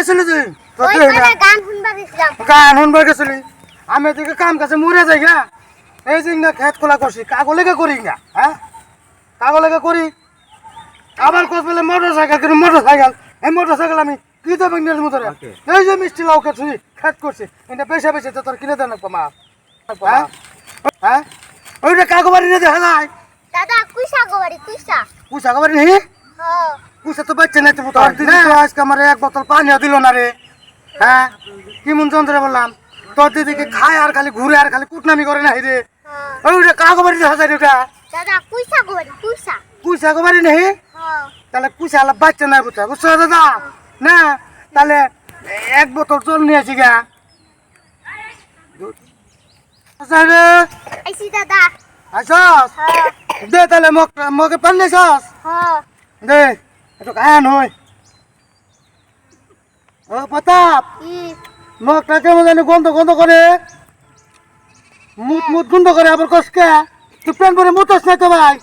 গেছিলি তুই। গান শুনবার গেছিলি? আমি এদিকে কাম কাছে মরে যাই গা এই যে না খেত খোলা করছি কাগলেকে করি না হ্যাঁ? কাগলেকে করি। আবার কোচ বলে মোটর সাইকেল কিন্তু মোটর সাইকেল এই মোটর সাইকেল আমি কি দেবো ইংরেজ মতো এই যে মিষ্টি লাউ খেত খেত করছি। এটা বেশে বেশে তো তোর কিনে দেন মা হ্যাঁ? হ্যাঁ? ওইটা কাগবাড়ি দেখা যায়। দাদা কুইসা গো বাড়ি কুইসা পুষা কাগবাড়ি নেই? হ। পুষা তো বাচ্চা নাই তো তোর দিদি তো আজকে আমার এক বোতল পানিও দিল না রে। হ্যাঁ? কি মন যন্ত্রে বললাম তোর দিদিকে খায় আর খালি ঘুরে আর খালি কুটনামি করে না রে। হ ওইটা কাগবাড়ি দেখা যায় ওটা দাদা কুইসা গো বাড়ি কুইসা নেই? তাহলে পুষা আলা বাচ্চা নাই বুঝা বুঝছ দাদা? না? তাহলে এক বোতল জল নিয়ে আসি গা। আচ্ছা আইসি দাদা। আসস দে তাহলে মগ মগে পান হ দে। একটু খায়ান হই ও প্রতাপ মগটা কেমন জানি গন্ধ গন্ধ করে। মুত মুত গন্ধ করে আবার কসকে। তুই প্যান পরে মুতস না তো ভাই?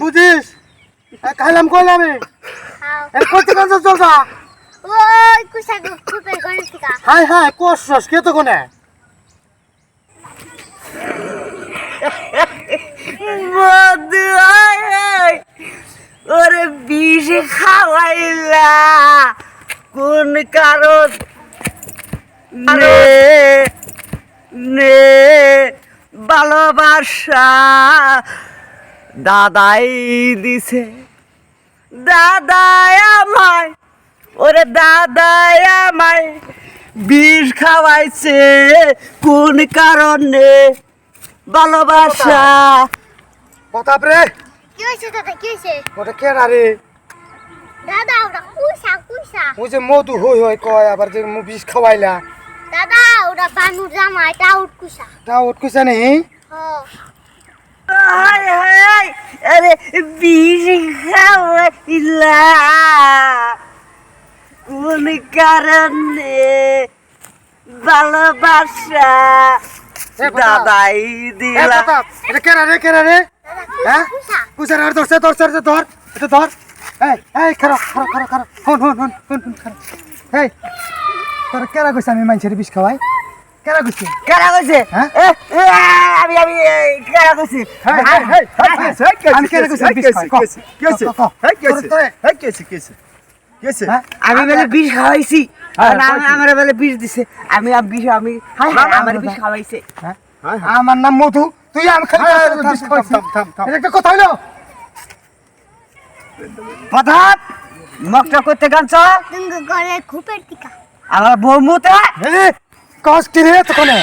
বুঝিস? খাইলাম কইলাম খাও। এ করতে কাজ চলতা ওই কুইসা গো খুপের হাই হাই কষস কে তো কোনে? বিষ খাওয়াইলা। কোন কারণ? নে নে, ভালোবাসা। দাদাই দিছে। দাদাই আমায়, ওরে দাদাই আমায় বিষ খাওয়াইছে। কোন কারণে? ভালোবাসা। রে। কি হইছে দাদা কি হইছে ওটা কে রে দাদা ওটা কুইসা কুইসা ওই যে মধু হই হই কয় আবার যে মু বিষ খাওয়াইলা। দাদা ওটা বানুর জামা এটা আউট কুইসা তা উঠ কইছে নেই হ আরে বিষ খাওয়াইলা। কোন কারণে ভালোবাসা এ দাদাই এ দিলা। প্রতাপ এটা কে রে কে রে হ্যাঁ? কুইছে আর ধরছে ধরছে ধর এটা ধর এই এই খারাপ খারাপ খারাপ খারাপ হন হন হন হন হন খারাপ এই তোর কেরা কইছে আমি মানুষের বিষ খাওয়াই কেরা কইছে কারা কইছে হ্যাঁ? আমি আমি কারা কইছে আমি কেরা কইছে বিষ খাওয়াই ক, ক, ক, ক। তোরে, তোরে, হ্যাঁ? আমি বলে বিষ খাওয়াইছি হ্যাঁ। আমার বলে বিষ দিছে আমি বিষ আমি আমার বিষ। খাওয়াইছে হ্যাঁ? আমার নাম মধু তুই আর খালি এটা একটা কথা হইল? প্রতাপ মকটা করতে গানছ গলে খুপের টিকা। আমার বউ মুতে? এই কস কি রে তো কোনে?